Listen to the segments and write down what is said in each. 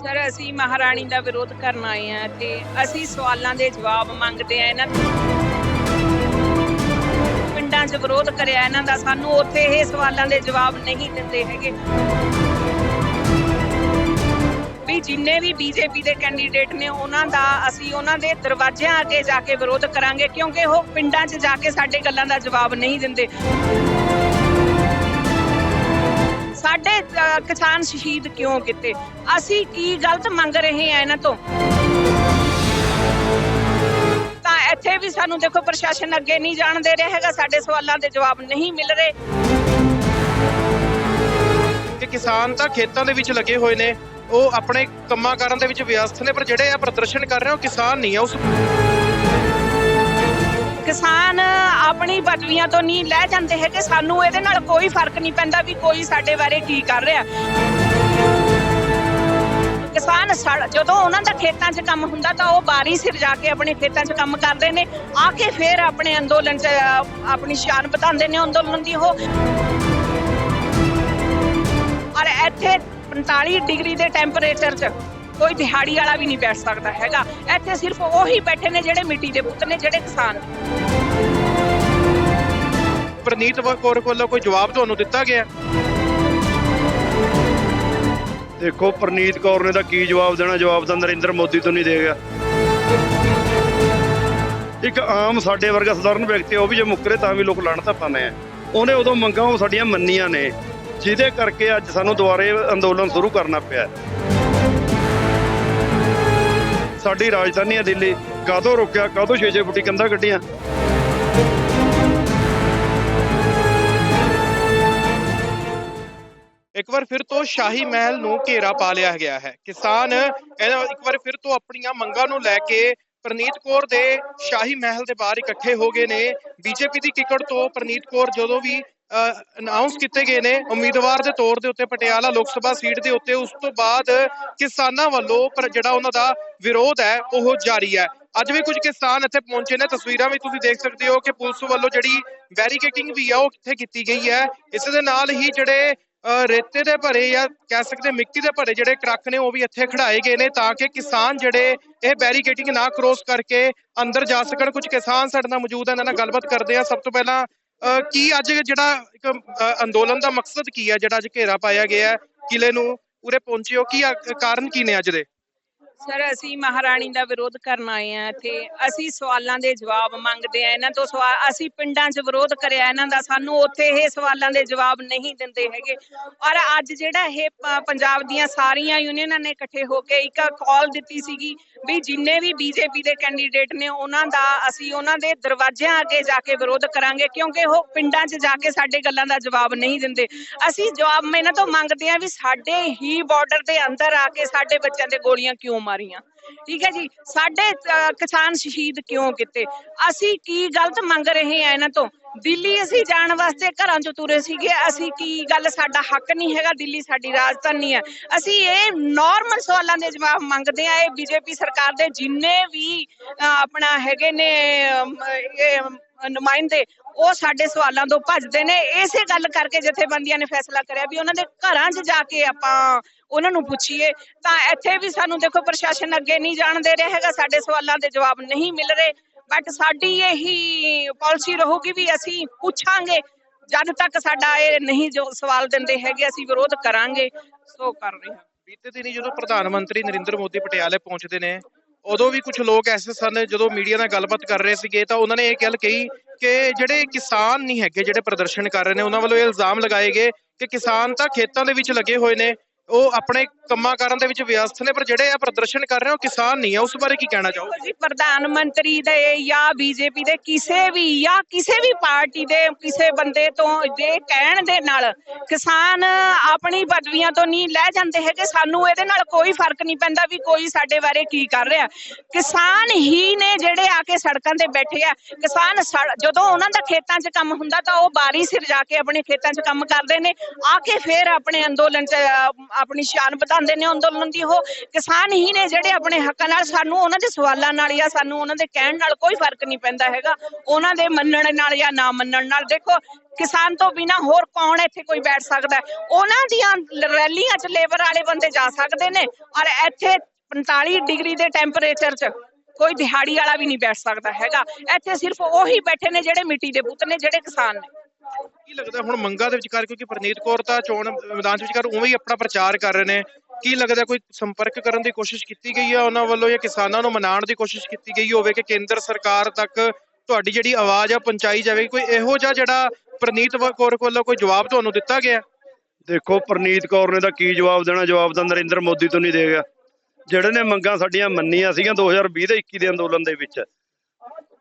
Sir, ਅਸੀਂ ਮਹਾਰਾਣੀ ਦਾ ਵਿਰੋਧ ਕਰਨ ਆਏ ਆ ਤੇ ਅਸੀਂ ਸਵਾਲਾਂ ਦੇ ਜਵਾਬ ਮੰਗਦੇ ਆ ਇਹਨਾਂ ਤੋਂ ਪਿੰਡਾਂ 'ਚ ਵਿਰੋਧ ਕਰਿਆ ਇਹਨਾਂ ਦਾ, ਸਾਨੂੰ ਉੱਥੇ ਇਹ ਸਵਾਲਾਂ ਦੇ ਜਵਾਬ ਨਹੀਂ ਦਿੰਦੇ ਹੈਗੇ। ਵੀ ਜਿੰਨੇ ਵੀ ਬੀਜੇਪੀ ਦੇ ਕੈਂਡੀਡੇਟ ਨੇ, ਉਹਨਾਂ ਦਾ, ਅਸੀਂ ਉਹਨਾਂ ਦੇ ਦਰਵਾਜ਼ਿਆਂ ਅੱਗੇ ਜਾ ਕੇ ਵਿਰੋਧ ਕਰਾਂਗੇ, ਕਿਉਂਕਿ ਉਹ ਪਿੰਡਾਂ 'ਚ ਜਾ ਕੇ ਸਾਡੇ ਗੱਲਾਂ ਦਾ ਜਵਾਬ ਨਹੀਂ ਦਿੰਦੇ। ਸਾਡੇ ਅ, ਕਿਸਾਨ ਸ਼ਹੀਦ ਕਿਉਂ ਕੀਤੇ? ਅਸੀਂ ਕੀ ਗਲਤ ਮੰਗ ਰਹੇ ਆ ਇਹਨਾਂ ਤੋਂ? ਤਾਂ ਇੱਥੇ ਵੀ ਸਾਨੂੰ ਦੇਖੋ ਪ੍ਰਸ਼ਾਸਨ ਅੱਗੇ ਨਹੀਂ ਜਾਣ ਦੇ ਰਿਹਾ ਹੈਗਾ ਸਾਡੇ ਸਵਾਲਾਂ ਦੇ ਜਵਾਬ ਨਹੀਂ ਮਿਲ ਰਹੇ। ਕਿ ਕਿਸਾਨ ਤਾਂ ਖੇਤਾਂ ਦੇ ਵਿੱਚ ਲੱਗੇ ਹੋਏ ਨੇ ਉਹ ਆਪਣੇ ਕੰਮਾਂ ਕਾਰਾਂ ਦੇ ਵਿੱਚ ਵਿਅਸਤ ਨੇ ਪਰ ਜਿਹੜੇ ਆ ਪ੍ਰਦਰਸ਼ਨ ਕਰ ਰਹੇ ਆ ਉਹ ਕਿਸਾਨ ਨਹੀਂ ਆ ਉਸ ਕਿਸਾਨ ਆਪਣੀ ਪਦਵੀਆਂ ਤੋਂ ਨਹੀਂ ਲੈ ਜਾਂਦੇ ਹੈਗੇ, ਸਾਨੂੰ ਇਹਦੇ ਨਾਲ ਕੋਈ ਫ਼ਰਕ ਨਹੀਂ ਪੈਂਦਾ ਵੀ ਕੋਈ ਸਾਡੇ ਬਾਰੇ ਕੀ ਕਰ ਰਿਹਾ। ਕਿਸਾਨ ਜਦੋਂ ਉਹਨਾਂ ਦਾ ਖੇਤਾਂ 'ਚ ਕੰਮ ਹੁੰਦਾ ਤਾਂ ਉਹ ਬਾਰੀ ਸਿਰ ਜਾ ਕੇ ਆਪਣੇ ਖੇਤਾਂ 'ਚ ਕੰਮ ਕਰਦੇ ਨੇ, ਆ ਕੇ ਫਿਰ ਆਪਣੇ ਅੰਦੋਲਨ 'ਚ ਆਪਣੀ ਸ਼ਾਨ ਵਧਾਉਂਦੇ ਨੇ ਅੰਦੋਲਨ ਦੀ ਉਹ। ਔਰ ਇੱਥੇ 45 ਡਿਗਰੀ ਦੇ ਟੈਂਪਰੇਚਰ 'ਚ ਕੋਈ ਦਿਹਾੜੀ ਵਾਲਾ ਵੀ ਨਹੀਂ ਬੈਠ ਸਕਦਾ ਹੈਗਾ। ਇੱਥੇ ਸਿਰਫ ਉਹੀ ਬੈਠੇ ਨੇ ਜਿਹੜੇ ਮਿੱਟੀ ਦੇ ਪੁੱਤ ਨੇ ਜਿਹੜੇ ਕਿਸਾਨ ਪ੍ਰਨੀਤ ਕੌਰ ਵੱਲੋਂ ਕੋਈ ਜਵਾਬ ਤੁਹਾਨੂੰ ਦਿੱਤਾ ਗਿਆ? ਦੇਖੋ ਪ੍ਰਨੀਤ ਕੌਰ ਨੇ ਤਾਂ ਕੀ ਜਵਾਬ ਦੇਣਾ? ਜਵਾਬ ਤਾਂ ਨਰਿੰਦਰ ਮੋਦੀ ਤੋਂ ਨਹੀਂ ਦੇਗਾ ਇੱਕ ਆਮ ਸਾਡੇ ਵਰਗਾ ਸਧਾਰਨ ਵਿਅਕਤੀ ਉਹ ਵੀ ਜੇ ਮੁੱਕਰੇ ਤਾਂ ਵੀ ਲੋਕ ਲੜਨ ਤਾਂ ਪਾਉਂਦੇ ਆ। ਉਹਨੇ ਉਦੋਂ ਮੰਗਾਂ ਉਹ ਸਾਡੀਆਂ ਮੰਨੀਆਂ ਨੇ ਜਿਹਦੇ ਕਰਕੇ ਅੱਜ ਸਾਨੂੰ ਦੁਬਾਰੇ ਅੰਦੋਲਨ ਸ਼ੁਰੂ ਕਰਨਾ ਪਿਆ। ਸਾਡੀ ਰਾਜਧਾਨੀ ਹੈ ਦਿੱਲੀ। ਕਾਹਤੋਂ ਰੋਕਿਆ? ਕਾਹਤੋਂ 6-6 ਫੁੱਟੀ ਕੰਧਾਂ ਕੱਢੀਆਂ? ਇੱਕ ਵਾਰ ਫਿਰ ਤੋਂ ਸ਼ਾਹੀ ਮਹਿਲ ਨੂੰ ਘੇਰਾ ਪਾ ਲਿਆ ਗਿਆ ਹੈ। ਕਿਸਾਨ ਇੱਕ ਵਾਰ ਫਿਰ ਤੋਂ ਆਪਣੀਆਂ ਮੰਗਾਂ ਨੂੰ ਲੈ ਕੇ ਪ੍ਰਨੀਤ ਕੌਰ ਦੇ ਸ਼ਾਹੀ ਮਹਿਲ ਦੇ ਬਾਹਰ ਇਕੱਠੇ ਹੋ ਗਏ ਨੇ। ਬੀਜੇਪੀ ਦੀ ਟਿਕਟ ਤੋਂ ਪ੍ਰਨੀਤ ਕੌਰ ਜਦੋਂ ਵੀ ਅਨਾਉਂਸ ਕੀਤੇ ਗਏ ਨੇ ਉਮੀਦਵਾਰ ਦੇ ਤੌਰ ਦੇ ਉੱਤੇ ਪਟਿਆਲਾ ਲੋਕ ਸਭਾ ਸੀਟ ਦੇ ਉੱਤੇ। ਉਸ ਤੋਂ ਬਾਅਦ ਕਿਸਾਨਾਂ ਵੱਲੋਂ ਪਰ ਜਿਹੜਾ ਉਹਨਾਂ ਦਾ ਵਿਰੋਧ ਹੈ ਉਹ ਜਾਰੀ ਹੈ। ਅੱਜ ਵੀ ਕੁਝ ਕਿਸਾਨ ਇੱਥੇ ਪਹੁੰਚੇ ਨੇ। ਤਸਵੀਰਾਂ ਵੀ ਤੁਸੀਂ ਦੇਖ ਸਕਦੇ ਹੋ ਕਿ ਪੁਲਿਸ ਵੱਲੋਂ ਜਿਹੜੀ ਬੈਰੀਕੇਟਿੰਗ ਵੀ ਆ ਉਹ ਕਿੱਥੇ ਕੀਤੀ ਗਈ ਹੈ। ਇਸ ਦੇ ਨਾਲ ਹੀ ਜਿਹੜੇ ਅ, ਰੇਤੇ ਦੇ ਭਰੇ ਜਾਂ ਕਹਿ ਸਕਦੇ ਮਿੱਟੀ ਦੇ ਭਰੇ ਜਿਹੜੇ ਟਰੱਕ ਨੇ ਉਹ ਵੀ ਇੱਥੇ ਖੜਾਏ ਗਏ ਨੇ ਤਾਂ ਕਿ ਕਿਸਾਨ ਜਿਹੜੇ ਇਹ ਬੈਰੀਕੇਟਿੰਗ ਨਾ ਕ੍ਰੋਸ ਕਰਕੇ ਅੰਦਰ ਜਾ ਸਕਣ। ਕੁਝ ਕਿਸਾਨ ਸਾਡੇ ਨਾਲ ਮੌਜੂਦ ਹਨ ਇਹਨਾਂ ਨਾਲ ਗੱਲਬਾਤ ਕਰਦੇ ਆ ਸਭ ਤੋਂ ਪਹਿਲਾਂ ਕੀ ਅੱਜ ਜਿਹੜਾ ਇੱਕ ਅੰਦੋਲਨ ਦਾ ਮਕਸਦ ਕੀ ਹੈ, ਜਿਹੜਾ ਅੱਜ ਘੇਰਾ ਪਾਇਆ ਗਿਆ ਹੈ? ਕਿਲੇ ਨੂੰ ਉਰੇ ਪਹੁੰਚੇ ਹੋ, ਕੀ ਕਾਰਨ ਕੀ ਨੇ ਅੱਜ ਦੇ? ਸਰ, ਅਸੀਂ ਮਹਾਰਾਣੀ ਦਾ ਵਿਰੋਧ ਕਰਨ ਆਏ ਆ ਇੱਥੇ। ਅਸੀਂ ਸਵਾਲਾਂ ਦੇ ਜਵਾਬ ਮੰਗਦੇ ਆ ਇਹਨਾਂ ਤੋਂ ਸਵਾਲ ਅਸੀਂ ਪਿੰਡਾਂ 'ਚ ਵਿਰੋਧ ਕਰਿਆ ਇਹਨਾਂ ਦਾ। ਸਾਨੂੰ ਉੱਥੇ ਇਹ ਸਵਾਲਾਂ ਦੇ ਜਵਾਬ ਨਹੀਂ ਦਿੰਦੇ ਹੈਗੇ। ਔਰ ਅੱਜ ਜਿਹੜਾ ਇਹ ਪੰਜਾਬ ਦੀਆਂ ਸਾਰੀਆਂ ਯੂਨੀਅਨਾਂ ਨੇ ਇਕੱਠੇ ਹੋ ਕੇ ਇੱਕ ਕਾਲ ਦਿੱਤੀ ਸੀਗੀ ਵੀ ਜਿੰਨੇ ਵੀ ਬੀਜੇਪੀ ਦੇ ਕੈਂਡੀਡੇਟ ਨੇ ਉਹਨਾਂ ਦਾ, ਅਸੀਂ ਉਹਨਾਂ ਦੇ ਦਰਵਾਜ਼ਿਆਂ ਅੱਗੇ ਜਾ ਕੇ ਵਿਰੋਧ ਕਰਾਂਗੇ ਕਿਉਂਕਿ ਉਹ ਪਿੰਡਾਂ 'ਚ ਜਾ ਕੇ ਸਾਡੇ ਗੱਲਾਂ ਦਾ ਜਵਾਬ ਨਹੀਂ ਦਿੰਦੇ। ਅਸੀਂ ਜਵਾਬ ਇਹਨਾਂ ਤੋਂ ਮੰਗਦੇ ਆ ਵੀ ਸਾਡੇ ਹੀ ਬਾਰਡਰ ਦੇ ਅੰਦਰ ਆ ਕੇ ਸਾਡੇ ਬੱਚਿਆਂ ਤੇ ਗੋਲੀਆਂ ਕਿਉਂ ਮਾਰੀਆਂ। ਠੀਕ ਹੈ ਜੀ? ਸਾਡੇ ਕਿਸਾਨ ਸ਼ਹੀਦ ਕਿਉਂ ਕੀਤੇ? ਅਸੀਂ ਕੀ ਗਲਤ ਮੰਗ ਰਹੇ ਆ ਇਹਨਾਂ ਤੋਂ? ਦਿੱਲੀ ਅਸੀਂ ਜਾਣ ਵਾਸਤੇ ਘਰਾਂ ਚੋਂ ਤੁਰੇ ਸੀਗੇ। ਅਸੀਂ ਕੀ ਗੱਲ ਸਾਡਾ ਹੱਕ ਨਹੀਂ ਹੈਗਾ? ਦਿੱਲੀ ਸਾਡੀ ਰਾਜਧਾਨੀ ਹੈ। ਅਸੀਂ ਇਹ ਨਾਰਮਲ ਸਵਾਲਾਂ ਦੇ ਜਵਾਬ ਮੰਗਦੇ ਆ ਇਹ ਬੀਜੇਪੀ ਸਰਕਾਰ ਦੇ ਜਿੰਨੇ ਵੀ ਆਪਣਾ ਹੈਗੇ ਨੇ ਇਹ ਨੁਮਾਇੰਦੇ, ਉਹ ਸਾਡੇ ਸਵਾਲਾਂ ਤੋਂ ਭੱਜਦੇ ਨੇ। ਇਸੇ ਗੱਲ ਕਰਕੇ ਜਥੇਬੰਦੀਆਂ ਨੇ ਫੈਸਲਾ ਕਰਿਆ ਵੀ ਉਹਨਾਂ ਦੇ ਘਰਾਂ 'ਚ ਜਾ ਕੇ ਆਪਾਂ ਉਹਨਾਂ ਨੂੰ ਪੁੱਛੀਏ। ਤਾਂ ਇੱਥੇ ਵੀ ਸਾਨੂੰ ਦੇਖੋ ਪ੍ਰਸ਼ਾਸਨ ਅੱਗੇ ਨਹੀਂ ਜਾਣ ਦੇ ਰਿਹਾ ਹੈਗਾ, ਸਾਡੇ ਸਵਾਲਾਂ ਦੇ ਜਵਾਬ ਨਹੀਂ ਮਿਲ ਰਹੇ। ਬਟ ਸਾਡੀ ਇਹੀ ਪਾਲਿਸੀ ਰਹੂਗੀ ਵੀ ਅਸੀਂ ਪੁੱਛਾਂਗੇ। ਜਦ ਤੱਕ ਸਾਡਾ ਇਹ ਨਹੀਂ ਜੋ ਸਵਾਲ ਦਿੰਦੇ ਹੈਗੇ, ਅਸੀਂ ਵਿਰੋਧ ਕਰਾਂਗੇ। ਸੋ ਕਰ ਰਹੇ ਹਾਂ। ਬੀਤੇ ਦਿਨੀ ਜਦੋਂ ਪ੍ਰਧਾਨ ਮੰਤਰੀ ਨਰਿੰਦਰ ਮੋਦੀ ਪਟਿਆਲੇ ਪਹੁੰਚਦੇ ਨੇ ਉਦੋਂ ਵੀ ਕੁਝ ਲੋਕ ਐਸੇ ਸਨ ਜਦੋਂ ਮੀਡੀਆ ਨਾਲ ਗੱਲਬਾਤ ਕਰ ਰਹੇ ਸੀਗੇ ਤਾਂ ਉਹਨਾਂ ਨੇ ਇਹ ਗੱਲ ਕਹੀ ਕਿ ਜਿਹੜੇ ਕਿਸਾਨ ਨਹੀਂ ਹੈਗੇ ਜਿਹੜੇ ਪ੍ਰਦਰਸ਼ਨ ਕਰ ਰਹੇ ਨੇ, ਉਹਨਾਂ ਵੱਲੋਂ ਇਹ ਇਲਜ਼ਾਮ ਲਗਾਏ ਗਏ ਕਿ ਕਿਸਾਨ ਤਾਂ ਖੇਤਾਂ ਦੇ ਵਿੱਚ ਲੱਗੇ ਹੋਏ ਨੇ ਉਹ ਆਪਣੇ ਕੰਮਾਂ ਕਾਰਾਂ ਦੇ ਵਿੱਚ ਵਿਅਸਤ ਨੇ, ਪਰ ਜਿਹੜੇ ਆ ਪ੍ਰਦਰਸ਼ਨ ਕਰ ਰਹੇ ਆ ਕਿਸਾਨ ਨਹੀਂ ਆ। ਉਸ ਬਾਰੇ ਕੀ ਕਹਿਣਾ ਚਾਹੋ ਜੀ, ਪ੍ਰਧਾਨ ਮੰਤਰੀ ਦੇ ਜਾਂ ਬੀਜੇਪੀ ਦੇ ਕਿਸੇ ਵੀ ਜਾਂ ਕਿਸੇ ਵੀ ਪਾਰਟੀ ਦੇ ਕਿਸੇ ਬੰਦੇ ਤੋਂ ਜੇ ਕਹਿਣ ਦੇ ਨਾਲ ਕਿਸਾਨ ਆਪਣੀ ਪਦਵੀਆਂ ਤੋਂ ਨਹੀਂ ਲੈ ਜਾਂਦੇ ਹੈਗੇ, ਸਾਨੂੰ ਇਹਦੇ ਨਾਲ ਕੋਈ ਫ਼ਰਕ ਨਹੀਂ ਪੈਂਦਾ ਵੀ ਕੋਈ ਸਾਡੇ ਬਾਰੇ ਕੀ ਕਰ ਰਿਹਾ। ਕਿਸਾਨ ਹੀ ਨੇ ਜਿਹੜੇ ਆ ਕੇ ਸੜਕਾਂ ਤੇ ਬੈਠੇ ਆ। ਕਿਸਾਨ ਜਦੋਂ ਉਹਨਾਂ ਦਾ ਖੇਤਾਂ 'ਚ ਕੰਮ ਹੁੰਦਾ ਤਾਂ ਉਹ ਬਾਰੀ ਸਿਰ ਜਾ ਕੇ ਆਪਣੇ ਖੇਤਾਂ 'ਚ ਕੰਮ ਕਰਦੇ ਨੇ, ਆ ਕੇ ਫੇਰ ਆਪਣੇ ਅੰਦੋਲਨ 'ਚ ਆਪਣੀ ਸ਼ਾਨ ਵਧਾਉਂਦੇ ਨੇ ਅੰਦੋਲਨ ਦੀ ਉਹ ਕਿਸਾਨ ਹੀ ਨੇ ਜਿਹੜੇ ਆਪਣੇ ਹੱਕਾਂ ਨਾਲ ਸਾਨੂੰ ਉਹਨਾਂ ਦੇ ਸਵਾਲਾਂ ਨਾਲ ਜਾਂ ਸਾਨੂੰ ਉਹਨਾਂ ਦੇ ਕਹਿਣ ਨਾਲ ਕੋਈ ਫ਼ਰਕ ਨਹੀਂ ਪੈਂਦਾ ਹੈਗਾ। ਉਹਨਾਂ ਦੇ ਮੰਨਣ ਨਾਲ ਜਾਂ ਨਾ ਮੰਨਣ ਨਾਲ। ਦੇਖੋ, ਕਿਸਾਨ ਤੋਂ ਬਿਨਾ ਹੋਰ ਕੌਣ ਇੱਥੇ ਕੋਈ ਬੈਠ ਸਕਦਾ ਉਹਨਾਂ ਦੀਆਂ ਰੈਲੀਆਂ 'ਚ ਲੇਬਰ ਵਾਲੇ ਬੰਦੇ ਜਾ ਸਕਦੇ ਨੇ ਔਰ ਇੱਥੇ 45 ਡਿਗਰੀ ਦੇ ਟੈਂਪਰੇਚਰ 'ਚ ਕੋਈ ਦਿਹਾੜੀ ਵਾਲਾ ਵੀ ਨਹੀਂ ਬੈਠ ਸਕਦਾ ਹੈਗਾ। ਇੱਥੇ ਸਿਰਫ ਉਹੀ ਬੈਠੇ ਨੇ ਜਿਹੜੇ ਮਿੱਟੀ ਦੇ ਬੁੱਤ ਨੇ, ਜਿਹੜੇ ਕਿਸਾਨ ਨੇ। ਕੀ ਲੱਗਦਾ ਹੁਣ ਮੰਗਾ ਦੇ ਵਿਚਕਾਰ? ਕਿਉਂਕਿ ਪ੍ਰਨੀਤ ਕੌਰ ਤਾਂ ਚੋਣ ਮੈਦਾਨ ਦੇ ਵਿਚਕਾਰ ਉਵੇਂ ਹੀ ਆਪਣਾ ਪ੍ਰਚਾਰ ਕਰ ਰਹੇ ਨੇ। ਕੀ ਲੱਗਦਾ ਕੋਈ ਸੰਪਰਕ ਕਰਨ ਦੀ ਕੋਸ਼ਿਸ਼ ਕੀਤੀ ਗਈ ਹੈ ਉਹਨਾਂ ਵੱਲੋਂ ਜਾਂ ਕਿਸਾਨਾਂ ਨੂੰ ਮਨਾਉਣ ਦੀ ਕੋਸ਼ਿਸ਼ ਕੀਤੀ ਗਈ ਹੋਵੇ ਕਿ ਕੇਂਦਰ ਸਰਕਾਰ ਤੱਕ ਤੁਹਾਡੀ ਜਿਹੜੀ ਆਵਾਜ਼ ਆ ਪਹੁੰਚਾਈ ਜਾਵੇ? ਕੋਈ ਇਹੋ ਜਿਹਾ ਜਿਹੜਾ ਪ੍ਰਨੀਤ ਕੌਰ ਵੱਲੋਂ ਕੋਈ ਜਵਾਬ ਤੁਹਾਨੂੰ ਦਿੱਤਾ ਗਿਆ? ਦੇਖੋ, ਪ੍ਰਨੀਤ ਕੌਰ ਨੇ ਤਾਂ ਕੀ ਜਵਾਬ ਦੇਣਾ? ਜਵਾਬ ਤਾਂ ਨਰਿੰਦਰ ਮੋਦੀ ਤੋਂ ਨਹੀਂ ਦੇਗਾ ਜਿਹੜੇ ਨੇ ਮੰਗਾਂ ਸਾਡੀਆਂ ਮੰਨੀਆਂ ਸੀਗੀਆਂ 2020 ਦੇ 21 ਦੇ ਅੰਦੋਲਨ ਦੇ ਵਿੱਚ,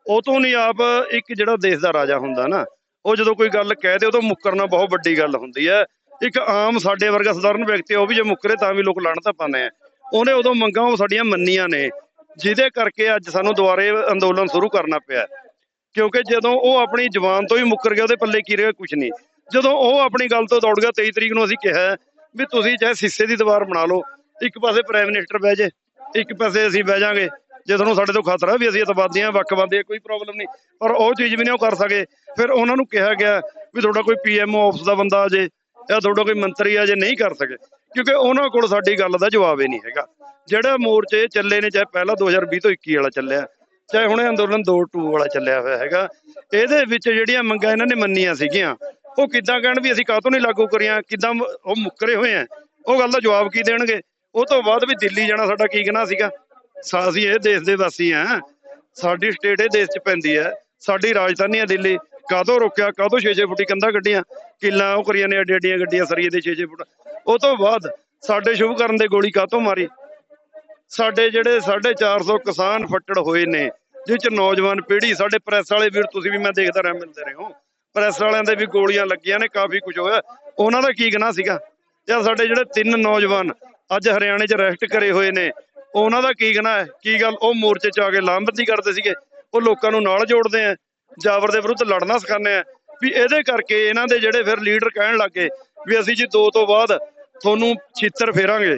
ਉਹ ਤੋਂ ਨਹੀਂ ਆਪ ਇੱਕ ਜਿਹੜਾ ਦੇਸ਼ ਦਾ ਰਾਜਾ ਹੁੰਦਾ ਨਾ ਉਹ ਜਦੋਂ ਕੋਈ ਗੱਲ ਕਹਿ ਦੇ, ਉਦੋਂ ਮੁੱਕਰਨਾ ਬਹੁਤ ਵੱਡੀ ਗੱਲ ਹੁੰਦੀ ਹੈ। ਇੱਕ ਆਮ ਸਾਡੇ ਵਰਗਾ ਸਧਾਰਨ ਵਿਅਕਤੀ, ਉਹ ਵੀ ਜੇ ਮੁੱਕਰੇ ਤਾਂ ਵੀ ਲੋਕ ਲਾਣਤਾ ਪਾਉਂਦੇ ਆ। ਉਹਨੇ ਉਦੋਂ ਮੰਗਾਂ ਉਹ ਸਾਡੀਆਂ ਮੰਨੀਆਂ ਨੇ, ਜਿਹਦੇ ਕਰਕੇ ਅੱਜ ਸਾਨੂੰ ਦੁਬਾਰੇ ਅੰਦੋਲਨ ਸ਼ੁਰੂ ਕਰਨਾ ਪਿਆ। ਕਿਉਂਕਿ ਜਦੋਂ ਉਹ ਆਪਣੀ ਜ਼ਬਾਨ ਤੋਂ ਹੀ ਮੁੱਕਰ ਗਿਆ, ਉਹਦੇ ਪੱਲੇ ਕੀ ਰਿਹਾ? ਕੁਝ ਨਹੀਂ। ਜਦੋਂ ਉਹ ਆਪਣੀ ਗੱਲ ਤੋਂ ਦੌੜ ਗਿਆ 23 ਤਰੀਕ ਨੂੰ ਅਸੀਂ ਕਿਹਾ ਵੀ ਤੁਸੀਂ ਚਾਹੇ ਸਿੱਸੇ ਦੀ ਦੀਵਾਰ ਬਣਾ ਲਓ, ਇੱਕ ਪਾਸੇ ਪ੍ਰਾਈਮ ਮਿਨਿਸਟਰ ਬਹਿ ਜੇ, ਇੱਕ ਪਾਸੇ ਅਸੀਂ ਬਹਿ ਜਾਾਂਗੇ। ਜੇ ਤੁਹਾਨੂੰ ਸਾਡੇ ਤੋਂ ਖਤਰਾ ਵੀ ਅਸੀਂ ਅਤਵਾਦੀਆਂ ਵੱਖਵਾਦੀ ਹਾਂ ਕੋਈ ਪ੍ਰੋਬਲਮ ਨਹੀਂ। ਪਰ ਉਹ ਚੀਜ਼ ਵੀ ਨਹੀਂ ਉਹ ਕਰ ਸਕੇ। ਫਿਰ ਉਹਨਾਂ ਨੂੰ ਕਿਹਾ ਗਿਆ ਵੀ ਤੁਹਾਡਾ ਕੋਈ ਪੀਐਮਓ ਆਫਿਸ ਦਾ ਬੰਦਾ ਆ ਜੇ, ਜਾਂ ਤੁਹਾਡਾ ਕੋਈ ਮੰਤਰੀ ਆ ਜੇ ਨਹੀਂ ਕਰ ਸਕੇ। ਕਿਉਂਕਿ ਉਹਨਾਂ ਕੋਲ ਸਾਡੀ ਗੱਲ ਦਾ ਜਵਾਬ ਹੀ ਨਹੀਂ ਹੈਗਾ। ਜਿਹੜਾ ਮੋਰਚੇ ਚੱਲੇ ਨੇ, ਚਾਹੇ ਪਹਿਲਾਂ 2020 ਤੋਂ 21 ਵਾਲਾ ਚੱਲਿਆ, ਚਾਹੇ ਹੁਣੇ ਅੰਦੋਲਨ 2-2 ਵਾਲਾ ਚੱਲਿਆ ਹੋਇਆ ਹੈਗਾ, ਇਹਦੇ ਵਿੱਚ ਜਿਹੜੀਆਂ ਮੰਗਾਂ ਇਹਨਾਂ ਨੇ ਮੰਨੀਆਂ ਸੀਗੀਆਂ, ਉਹ ਕਿੱਦਾਂ ਕਹਿਣ ਵੀ ਅਸੀਂ ਕਾਹਤੋਂ ਨਹੀਂ ਲਾਗੂ ਕਰੀਆਂ, ਕਿੱਦਾਂ ਉਹ ਮੁੱਕਰੇ ਹੋਏ ਆ, ਉਹ ਗੱਲ ਦਾ ਜਵਾਬ ਕੀ ਦੇਣਗੇ? ਉਹ ਤੋਂ ਬਾਅਦ ਵੀ ਦਿੱਲੀ ਜਾਣਾ ਸਾਡਾ ਕੀ ਗੁਨਾਹ ਸੀਗਾ? ਅਸੀਂ ਇਹ ਦੇਸ਼ ਦੇ ਵਾਸੀ ਆ। ਸਾਡੀ ਸਟੇਟ ਇਹ ਦੇਸ਼ 'ਚ ਪੈਂਦੀ ਹੈ ਸਾਡੀ ਰਾਜਧਾਨੀ ਹੈ ਦਿੱਲੀ। ਕਾਹਤੋਂ ਰੋਕਿਆ? ਕਾਹਤੋਂ 6-6 ਫੁੱਟੀ ਕੰਧਾਂ ਗੱਡੀਆਂ ਕਿੱਲਾਂ ਉਹ ਕਰੀਆਂ ਨੇ ਅੱਡੀ ਅੱਡੀਆਂ ਗੱਡੀਆਂ ਸਰੀਏ ਦੇ 6-6 ਫੁੱਟ। ਉਹ ਤੋਂ ਬਾਅਦ ਸਾਡੇ ਸ਼ੁਭ ਕਰਨ ਦੇ ਗੋਲੀ ਕਾਹਤੋਂ ਮਾਰੀ? ਸਾਡੇ ਜਿਹੜੇ 450 ਕਿਸਾਨ ਫੱਟੜ ਹੋਏ ਨੇ, ਜਿਹ ਚ ਨੌਜਵਾਨ ਪੀੜ੍ਹੀ, ਸਾਡੇ ਪ੍ਰੈਸ ਵਾਲੇ ਵੀਰ, ਤੁਸੀਂ ਵੀ ਮੈਂ ਦੇਖਦਾ ਰਿਹਾ, ਮਿਲਦੇ ਰਹੇ। ਹੋ ਪ੍ਰੈਸ ਵਾਲਿਆਂ ਦੇ ਵੀ ਗੋਲੀਆਂ ਲੱਗੀਆਂ ਨੇ, ਕਾਫੀ ਕੁਝ ਹੋਇਆ। ਉਹਨਾਂ ਦਾ ਕੀ ਗੁਨਾਹ ਸੀਗਾ? ਜਾਂ ਸਾਡੇ ਜਿਹੜੇ ਤਿੰਨ ਨੌਜਵਾਨ ਅੱਜ ਹਰਿਆਣੇ 'ਚ ਅਰੈਸਟ ਕਰੇ ਹੋਏ ਨੇ ਉਹਨਾਂ ਦਾ ਕੀ ਗੁਨਾਹ ਹੈ? ਕੀ ਗੱਲ? ਉਹ ਮੋਰਚੇ 'ਚ ਆ ਕੇ ਲਾਮਬੰਦੀ ਕਰਦੇ ਸੀਗੇ। ਉਹ ਲੋਕਾਂ ਨੂੰ ਨਾਲ ਜੋੜਦੇ ਆ। ਜਾਬਰ ਦੇ ਵਿਰੁੱਧ ਲੜਨਾ ਸਿਖਾਉਂਦੇ ਆ। ਵੀ ਇਹਦੇ ਕਰਕੇ ਇਹਨਾਂ ਦੇ ਜਿਹੜੇ ਫਿਰ ਲੀਡਰ ਕਹਿਣ ਲੱਗੇ ਵੀ ਅਸੀਂ ਜੀ ਦੋ ਤੋਂ ਬਾਅਦ ਤੁਹਾਨੂੰ ਛਿੱਤਰ ਫੇਰਾਂਗੇ।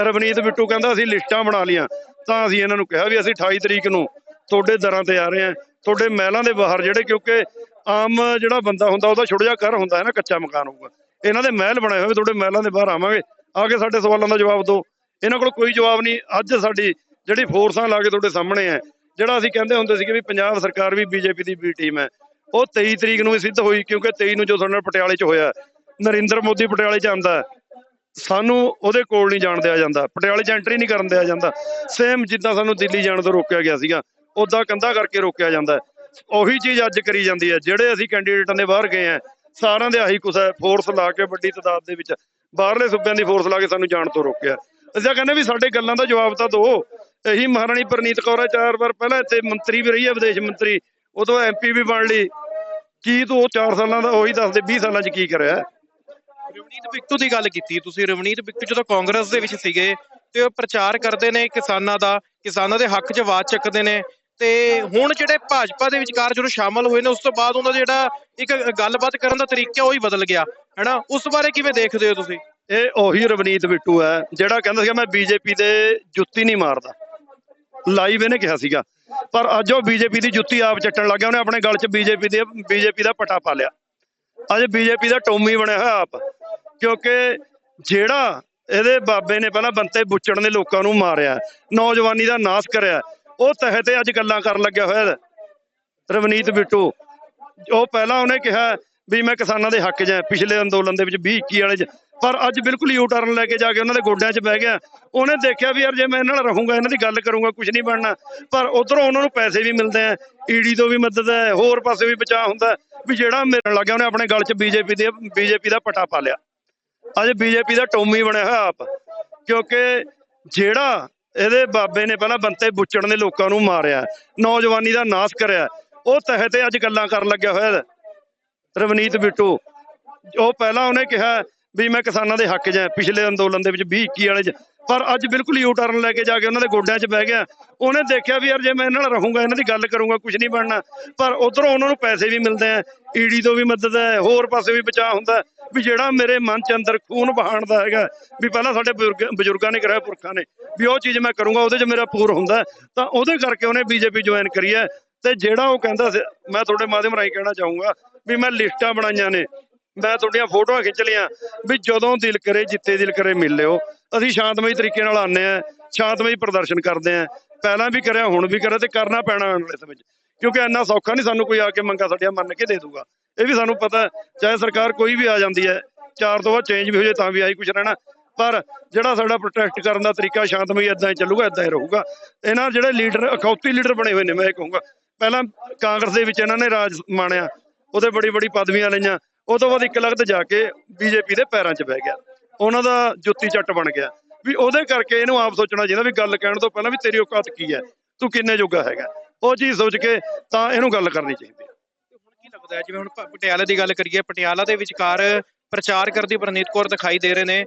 ਰਵਨੀਤ ਬਿੱਟੂ ਕਹਿੰਦਾ ਅਸੀਂ ਲਿਸਟਾਂ ਬਣਾ ਲੀਆਂ ਤਾਂ ਅਸੀਂ ਇਹਨਾਂ ਨੂੰ ਕਿਹਾ ਵੀ ਅਸੀਂ 28 ਤਰੀਕ ਨੂੰ ਤੁਹਾਡੇ ਦਰਾਂ ਤੇ ਆ ਰਹੇ ਹਾਂ। ਤੁਹਾਡੇ ਮਹਿਲਾਂ ਦੇ ਬਾਹਰ ਜਿਹੜੇ ਕਿਉਂਕਿ ਆਮ ਜਿਹੜਾ ਬੰਦਾ ਹੁੰਦਾ, ਉਹਦਾ ਛੋਟਾ ਜਿਹਾ ਘਰ ਹੁੰਦਾ ਹੈ ਨਾ, ਕੱਚਾ ਮਕਾਨ ਹੋਊਗਾ। ਇਹਨਾਂ ਦੇ ਮਹਿਲ ਬਣਾਏ ਹੋਏ ਤੁਹਾਡੇ ਮਹਿਲਾਂ ਦੇ ਬਾਹਰ ਆਵਾਂਗੇ। ਆ ਕੇ ਸਾਡੇ ਸਵਾਲਾਂ ਦਾ ਜਵਾਬ ਦਿਓ। ਇਹਨਾਂ ਕੋਲ ਕੋਈ ਜਵਾਬ ਨਹੀਂ। ਅੱਜ ਸਾਡੀ ਜਿਹੜੀ ਫੋਰਸਾਂ ਲਾ ਕੇ ਤੁਹਾਡੇ ਸਾਹਮਣੇ ਹੈ, ਜਿਹੜਾ ਅਸੀਂ ਕਹਿੰਦੇ ਹੁੰਦੇ ਸੀਗੇ ਵੀ ਪੰਜਾਬ ਸਰਕਾਰ ਵੀ ਬੀਜੇਪੀ ਦੀ ਬੀ ਟੀਮ ਹੈ, ਉਹ 23 ਤਰੀਕ ਨੂੰ ਹੀ ਸਿੱਧ ਹੋਈ, ਕਿਉਂਕਿ 23 ਨੂੰ ਜੋ ਸਾਡੇ ਨਾਲ ਪਟਿਆਲੇ 'ਚ ਹੋਇਆ, ਨਰਿੰਦਰ ਮੋਦੀ ਪਟਿਆਲੇ 'ਚ ਆਂਦਾ ਸਾਨੂੰ ਉਹਦੇ ਕੋਲ ਨਹੀਂ ਜਾਣ ਦਿਆ ਜਾਂਦਾ, ਪਟਿਆਲੇ 'ਚ ਐਂਟਰੀ ਨਹੀਂ ਕਰਨ ਦਿਆ ਜਾਂਦਾ। ਸੇਮ ਜਿੱਦਾਂ ਸਾਨੂੰ ਦਿੱਲੀ ਜਾਣ ਤੋਂ ਰੋਕਿਆ ਗਿਆ ਸੀਗਾ ਉਦਾਂ ਕੰਧਾ ਕਰਕੇ ਰੋਕਿਆ ਜਾਂਦਾ। ਉਹੀ ਚੀਜ਼ ਅੱਜ ਕਰੀ ਜਾਂਦੀ ਹੈ, ਜਿਹੜੇ ਅਸੀਂ ਕੈਂਡੀਡੇਟਾਂ ਦੇ ਬਾਹਰ ਗਏ ਆ ਸਾਰਿਆਂ ਦੇ ਆਹੀ ਕੁਛ ਹੈ ਫੋਰਸ ਲਾ ਕੇ ਵੱਡੀ ਤਾਦਾਦ ਦੇ ਵਿੱਚ, ਬਾਹਰਲੇ ਸੂਬਿਆਂ ਦੀ ਫੋਰਸ ਲਾ ਕੇ ਸਾਨੂੰ ਜਾਣ ਤੋਂ ਰੋਕਿਆ। ਅਸੀਂ ਕਹਿੰਦੇ ਵੀ ਸਾਡੇ ਗੱਲਾਂ ਦਾ ਜਵਾਬ ਤਾਂ ਦਿਓ। ਇਹੀ ਮਹਾਰਾਣੀ ਪ੍ਰਨੀਤ ਕੌਰ ਹੈ ਚਾਰ ਵਾਰ ਪਹਿਲਾਂ ਇੱਥੇ ਮੰਤਰੀ ਵੀ ਰਹੀ ਹੈ ਵਿਦੇਸ਼ ਮੰਤਰੀ। ਉਦੋਂ ਐਮਪੀ ਵੀ ਬਣ ਲਈ। ਕੀ ਤੂੰ ਉਹ 4 ਸਾਲਾਂ ਦਾ ਉਹੀ ਦੱਸ ਦੇ 20 ਸਾਲਾਂ 'ਚ ਕੀ ਕਰਿਆ? ਰਵਨੀਤ ਬਿੱਟੂ ਦੀ ਗੱਲ ਕੀਤੀ ਤੁਸੀਂ। ਰਵਨੀਤ ਬਿੱਟੂ ਜਦੋਂ ਕਾਂਗਰਸ ਦੇ ਵਿੱਚ ਸੀਗੇ ਤੇ ਉਹ ਪ੍ਰਚਾਰ ਕਰਦੇ ਨੇ ਕਿਸਾਨਾਂ ਦਾ, ਕਿਸਾਨਾਂ ਦੇ ਹੱਕ 'ਚ ਆਵਾਜ਼ ਚੱਕਦੇ ਨੇ। ਤੇ ਹੁਣ ਜਿਹੜੇ ਭਾਜਪਾ ਦੇ ਵਿਚਕਾਰ ਜਦੋਂ ਸ਼ਾਮਲ ਹੋਏ ਨੇ, ਉਸ ਤੋਂ ਬਾਅਦ ਉਹਨਾਂ ਦਾ ਜਿਹੜਾ ਇੱਕ ਗੱਲਬਾਤ ਕਰਨ ਦਾ ਤਰੀਕਾ ਉਹ ਹੀ ਬਦਲ ਗਿਆ। ਹੈਨਾ? ਉਸ ਬਾਰੇ ਕਿਵੇਂ ਦੇਖਦੇ ਹੋ ਤੁਸੀਂ? ਇਹ ਉਹੀ ਰਵਨੀਤ ਬਿੱਟੂ ਹੈ, ਜਿਹੜਾ ਕਹਿੰਦਾ ਸੀਗਾ, ਮੈਂ ਬੀਜੇਪੀ ਦੇ ਜੁੱਤੀ ਨਹੀਂ ਮਾਰਦਾ। ਲਾਈਵ ਇਹਨੇ ਕਿਹਾ ਸੀਗਾ। ਪਰ ਅੱਜ ਉਹ ਬੀਜੇਪੀ ਦੀ ਜੁੱਤੀ ਆਪ ਚੱਟਣ ਲੱਗ ਗਿਆ ਉਹਨੇ ਆਪਣੇ ਗਲ 'ਚ ਬੀਜੇਪੀ ਦੇ ਬੀਜੇਪੀ ਦਾ ਪਟਾ ਪਾ ਲਿਆ। ਅੱਜ ਬੀਜੇਪੀ ਦਾ ਟੋਮੀ ਬਣਿਆ ਹੋਇਆ ਆਪ। ਕਿਉਂਕਿ ਜਿਹੜਾ ਇਹਦੇ ਬਾਬੇ ਨੇ ਪਹਿਲਾਂ ਬੰਤੇ ਬੁੱਚਣ ਨੇ ਲੋਕਾਂ ਨੂੰ ਮਾਰਿਆ, ਨੌਜਵਾਨੀ ਦਾ ਨਾਸ ਕਰਿਆ, ਉਹ ਤਹਿ ਤੇ ਅੱਜ ਗੱਲਾਂ ਕਰਨ ਲੱਗਿਆ ਹੋਇਆ ਰਵਨੀਤ ਬਿੱਟੂ, ਉਹ ਪਹਿਲਾਂ ਉਹਨੇ ਕਿਹਾ ਵੀ ਮੈਂ ਕਿਸਾਨਾਂ ਦੇ ਹੱਕ 'ਚ ਹਾਂ। ਪਿਛਲੇ ਅੰਦੋਲਨ ਦੇ ਵਿੱਚ 20 21 ਵਾਲੇ 'ਚ। ਪਰ ਅੱਜ ਬਿਲਕੁਲ ਯੂ ਟਰਨ ਲੈ ਕੇ ਜਾ ਕੇ ਉਹਨਾਂ ਦੇ ਗੋਡਿਆਂ 'ਚ ਬਹਿ ਗਿਆ। ਉਹਨੇ ਦੇਖਿਆ ਵੀ ਯਾਰ ਜੇ ਮੈਂ ਇਹਨਾਂ ਨਾਲ ਰਹੂੰਗਾ, ਇਹਨਾਂ ਦੀ ਗੱਲ ਕਰੂੰਗਾ ਕੁਝ ਨਹੀਂ ਬਣਨਾ। ਪਰ ਉਧਰੋਂ ਉਹਨਾਂ ਨੂੰ ਪੈਸੇ ਵੀ ਮਿਲਦੇ ਆ ਈਡੀ ਤੋਂ ਵੀ ਮਦਦ ਹੈ, ਹੋਰ ਪਾਸੇ ਵੀ ਬਚਾਅ ਹੁੰਦਾ ਵੀ ਜਿਹੜਾ ਮਿਲਣ ਲੱਗਿਆ, ਉਹਨੇ ਆਪਣੇ ਗਲ 'ਚ ਬੀਜੇਪੀ ਦੇ ਬੀਜੇਪੀ ਦਾ ਪਟਾ ਪਾ ਲਿਆ। ਅੱਜ ਬੀਜੇਪੀ ਦਾ ਟੋਮੀ ਬਣਿਆ ਹੋਇਆ ਆਪ। ਕਿਉਂਕਿ ਜਿਹੜਾ ਇਹਦੇ ਬਾਬੇ ਨੇ ਪਹਿਲਾਂ ਬੰਤੇ ਬੁੱਚਣ ਨੇ ਲੋਕਾਂ ਨੂੰ ਮਾਰਿਆ, ਨੌਜਵਾਨੀ ਦਾ ਨਾਸ ਕਰਿਆ, ਉਹ ਤਹਿ ਤੇ ਅੱਜ ਗੱਲਾਂ ਕਰਨ ਲੱਗਿਆ ਹੋਇਆ ਰਵਨੀਤ ਬਿੱਟੂ। ਉਹ ਪਹਿਲਾਂ ਉਹਨੇ ਕਿਹਾ ਵੀ ਮੈਂ ਕਿਸਾਨਾਂ ਦੇ ਹੱਕ 'ਚ ਹਾਂ, ਪਿਛਲੇ ਅੰਦੋਲਨ ਦੇ ਵਿੱਚ 20 21 ਵਾਲੇ 'ਚ। ਪਰ ਅੱਜ ਬਿਲਕੁਲ ਯੂ ਟਰਨ ਲੈ ਕੇ ਜਾ ਕੇ ਉਹਨਾਂ ਦੇ ਗੋਡਿਆਂ 'ਚ ਬਹਿ ਗਿਆ। ਉਹਨੇ ਦੇਖਿਆ ਵੀ ਯਾਰ ਜੇ ਮੈਂ ਇਹਨਾਂ ਨਾਲ ਰਹੂੰਗਾ, ਇਹਨਾਂ ਦੀ ਗੱਲ ਕਰੂੰਗਾ ਕੁਝ ਨਹੀਂ ਬਣਨਾ। ਪਰ ਉਧਰੋਂ ਉਹਨਾਂ ਨੂੰ ਪੈਸੇ ਵੀ ਮਿਲਦੇ ਆ, ਈਡੀ ਤੋਂ ਵੀ ਮਦਦ ਹੈ, ਹੋਰ ਪਾਸੇ ਵੀ ਬਚਾਅ ਹੁੰਦਾ ਵੀ ਜਿਹੜਾ ਮੇਰੇ ਮਨ 'ਚ ਅੰਦਰ ਖੂਨ ਵਹਾਣ ਦਾ ਹੈਗਾ, ਵੀ ਪਹਿਲਾਂ ਸਾਡੇ ਬਜ਼ੁਰਗ, ਬਜ਼ੁਰਗਾਂ ਨੇ ਕਰਿਆ ਪੁਰਖਾਂ ਨੇ, ਵੀ ਉਹ ਚੀਜ਼ ਮੈਂ ਕਰੂੰਗਾ, ਉਹਦੇ 'ਚ ਮੇਰਾ ਪੂਰ ਹੁੰਦਾ ਤਾਂ ਉਹਦੇ ਕਰਕੇ ਉਹਨੇ ਬੀਜੇਪੀ ਜੁਆਇਨ ਕਰੀ ਹੈ। ਤੇ ਜਿਹੜਾ ਉਹ ਕਹਿੰਦਾ ਸੀ, ਮੈਂ ਤੁਹਾਡੇ ਮਾਧਿਅਮ ਰਾਹੀਂ ਕਹਿਣਾ ਚਾਹੂੰਗਾ ਵੀ ਮੈਂ ਲਿਸਟਾਂ ਬਣਾਈਆਂ ਨੇ, ਮੈਂ ਤੁਹਾਡੀਆਂ ਫੋਟੋਆਂ ਖਿੱਚ ਲਈਆਂ ਵੀ ਜਦੋਂ ਦਿਲ ਕਰੇ, ਜਿੱਤੇ ਦਿਲ ਕਰੇ ਮਿਲ ਲਿਓ। ਅਸੀਂ ਸ਼ਾਂਤਮਈ ਤਰੀਕੇ ਨਾਲ ਆਉਂਦੇ ਆ ਸ਼ਾਂਤਮਈ ਪ੍ਰਦਰਸ਼ਨ ਕਰਦੇ ਆ ਪਹਿਲਾਂ ਵੀ ਕਰਿਆ, ਹੁਣ ਵੀ ਕਰਿਆ ਤੇ ਕਰਨਾ ਪੈਣਾ ਆਉਣ ਵਾਲੇ ਸਮੇਂ 'ਚ ਕਿਉਂਕਿ ਇੰਨਾ ਸੌਖਾ ਨਹੀਂ ਸਾਨੂੰ ਕੋਈ ਆ ਕੇ ਮੰਗਾ ਸਾਡੀਆਂ ਮੰਨ ਕੇ ਦੇ ਦੂਗਾ ਇਹ ਵੀ ਸਾਨੂੰ ਪਤਾ, ਚਾਹੇ ਸਰਕਾਰ ਕੋਈ ਵੀ ਆ ਜਾਂਦੀ ਹੈ, ਚਾਰ ਤੋਂ ਬਾਅਦ ਚੇਂਜ ਵੀ ਹੋ ਜਾਏ ਤਾਂ ਵੀ ਆਹੀ ਕੁਝ ਰਹਿਣਾ। ਪਰ ਜਿਹੜਾ ਸਾਡਾ ਪ੍ਰੋਟੈਸਟ ਕਰਨ ਦਾ ਤਰੀਕਾ ਸ਼ਾਂਤਮਈ ਇਦਾਂ ਹੀ ਚੱਲੂਗਾ ਇਦਾਂ ਹੀ ਰਹੂਗਾ। ਇਹਨਾਂ ਜਿਹੜੇ ਲੀਡਰ ਅਖੌਤੀ ਲੀਡਰ ਬਣੇ ਹੋਏ ਨੇ, ਮੈਂ ਇਹ ਕਹੂੰਗਾ। ਪਹਿਲਾਂ ਕਾਂਗਰਸ ਦੇ ਵਿੱਚ ਇਹਨਾਂ ਨੇ ਰਾਜ ਮਾਣਿਆ ਉਹਦੇ ਬੜੀ ਬੜੀ ਪਦਵੀਆਂ ਲਈਆਂ, ਉਹ ਤੋਂ ਬਾਅਦ ਇੱਕ ਲਗਤ ਜਾ ਕੇ ਬੀਜੇਪੀ ਦੇ ਪੈਰਾਂ 'ਚ ਬਹਿ ਗਿਆ। ਉਹਨਾਂ ਦਾ ਜੁੱਤੀ ਚੱਟ ਬਣ ਗਿਆ। ਵੀ ਉਹਦੇ ਕਰਕੇ ਇਹਨੂੰ ਆਪ ਸੋਚਣਾ ਚਾਹੀਦਾ ਵੀ ਗੱਲ ਕਹਿਣ ਤੋਂ ਪਹਿਲਾਂ ਵੀ ਤੇਰੀ ਔਕਾਤ ਕੀ ਹੈ? ਤੂੰ ਕਿੰਨੇ ਜੋਗਾ ਹੈਗਾ? ਉਹ ਚੀਜ਼ ਸੋਚ ਕੇ ਤਾਂ ਇਹਨੂੰ ਗੱਲ ਕਰਨੀ ਚਾਹੀਦੀ ਹੈ। ਹੁਣ ਕੀ ਲੱਗਦਾ ਹੈ? ਜਿਵੇਂ ਹੁਣ ਪ- ਪਟਿਆਲੇ ਦੀ ਗੱਲ ਕਰੀਏ, ਪਟਿਆਲਾ ਦੇ ਵਿਚਕਾਰ ਪ੍ਰਚਾਰ ਕਰਦੀ ਪ੍ਰਨੀਤ ਕੌਰ ਦਿਖਾਈ ਦੇ ਰਹੇ ਨੇ।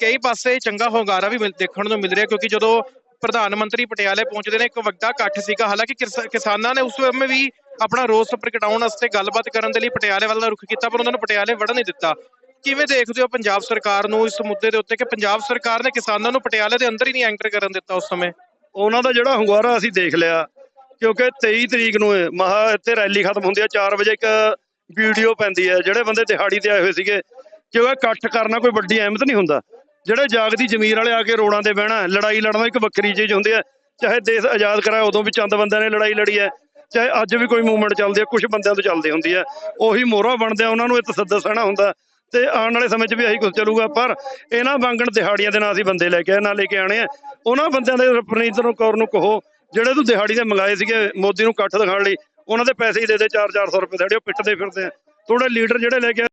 ਕਈ ਪਾਸੇ ਚੰਗਾ ਹੁੰਗਾਰਾ ਵੀ ਮਿਲ- ਦੇਖਣ ਨੂੰ ਮਿਲ ਰਿਹਾ ਕਿਉਂਕਿ ਜਦੋਂ ਪ੍ਰਧਾਨ ਮੰਤਰੀ ਪਟਿਆਲੇ ਪਹੁੰਚਦੇ ਨੇ, ਇੱਕ ਵੱਡਾ ਇਕੱਠ ਸੀਗਾ। ਹਾਲਾਂਕਿ ਕਿਸਾਨਾਂ ਨੇ ਉਸ ਸਮੇਂ ਵੀ ਆਪਣਾ ਰੋਸ ਪ੍ਰਗਟਾਉਣ ਵਾਸਤੇ ਗੱਲਬਾਤ ਕਰਨ ਦੇ ਲਈ ਪਟਿਆਲੇ ਵੱਲ ਦਾ ਰੁਖ ਕੀਤਾ, ਪਰ ਉਹਨਾਂ ਨੂੰ ਪਟਿਆਲੇ ਵੜਨ ਨਹੀਂ ਦਿੱਤਾ। ਕਿਵੇਂ ਦੇਖਦੇ ਹੋ ਪੰਜਾਬ ਸਰਕਾਰ ਨੂੰ ਇਸ ਮੁੱਦੇ ਦੇ ਉੱਤੇ, ਕਿ ਪੰਜਾਬ ਸਰਕਾਰ ਨੇ ਕਿਸਾਨਾਂ ਨੂੰ ਪਟਿਆਲੇ ਦੇ ਅੰਦਰ ਹੀ ਨਹੀਂ ਐਂਟਰ ਕਰਨ ਦਿੱਤਾ ਉਸ ਸਮੇਂ? ਉਹਨਾਂ ਦਾ ਜਿਹੜਾ ਹੁੰਗਾਰਾ ਅਸੀਂ ਦੇਖ ਲਿਆ, ਕਿਉਂਕਿ 23 ਤਰੀਕ ਨੂੰ ਇਹ ਮਹਾ ਇੱਥੇ ਰੈਲੀ ਖਤਮ ਹੁੰਦੀ ਹੈ 4 ਵਜੇ ਇੱਕ ਵੀਡੀਓ ਪੈਂਦੀ ਹੈ, ਜਿਹੜੇ ਬੰਦੇ ਦਿਹਾੜੀ ਤੇ ਆਏ ਹੋਏ ਸੀਗੇ ਕਿਉਂਕਿ ਇਕੱਠ ਕਰਨਾ ਕੋਈ ਵੱਡੀ ਅਹਿਮਤ ਨਹੀਂ ਹੁੰਦਾ। ਜਿਹੜੇ ਜਾਗਦੀ ਜ਼ਮੀਰ ਵਾਲੇ ਆ ਕੇ ਰੋਡਾਂ ਤੇ ਬਹਿਣਾ ਲੜਾਈ ਲੜਨਾ ਇੱਕ ਵੱਖਰੀ ਚੀਜ਼ ਹੁੰਦੀ ਹੈ। ਚਾਹੇ ਦੇਸ਼ ਆਜ਼ਾਦ ਕਰਾਇਆ ਉਦੋਂ ਵੀ ਚੰਦ ਬੰਦਿਆਂ ਨੇ ਲੜਾਈ ਲੜੀ ਹੈ। ਚਾਹੇ ਅੱਜ ਵੀ ਕੋਈ ਮੂਵਮੈਂਟ ਚੱਲਦੀ ਹੈ ਕੁਝ ਬੰਦਿਆਂ ਤੋਂ ਚੱਲਦੀ ਹੁੰਦੀ ਹੈ। ਉਹੀ ਮੋਹਰਾ ਬਣਦੇ ਆ ਉਹਨਾਂ ਨੂੰ ਇਹ ਤਸੱਦਦ ਸਹਿਣਾ ਹੁੰਦਾ ਤੇ ਆਉਣ ਵਾਲੇ ਸਮੇਂ 'ਚ ਵੀ ਇਹੀ ਕੁਝ ਚੱਲੂਗਾ ਪਰ ਇਹਨਾਂ ਵਾਂਗਣ ਦਿਹਾੜੀਆਂ ਦੇ ਨਾਲ ਅਸੀਂ ਬੰਦੇ ਲੈ ਕੇ ਆਏ, ਨਾਲ ਲੈ ਕੇ ਆਣੇ ਆ। ਉਹਨਾਂ ਬੰਦਿਆਂ ਦੇ ਪ੍ਰਨੀਤ ਨੂੰ ਕੌਰ ਨੂੰ ਕਹੋ ਜਿਹੜੇ ਤੂੰ ਦਿਹਾੜੀ ਦੇ ਮੰਗਾਏ ਸੀਗੇ ਮੋਦੀ ਨੂੰ ਇਕੱਠ ਦਿਖਾਉਣ ਲਈ ਉਹਨਾਂ ਦੇ ਪੈਸੇ ਹੀ ਦੇ ਦੇ 4-400 ਰੁਪਏ ਦਿਹਾੜੀ ਉਹ ਪਿੱਟਦੇ ਫਿਰਦੇ ਆ। ਥੋੜੇ ਲੀਡਰ ਜਿਹੜੇ ਲੈ ਕੇ ਆਏ,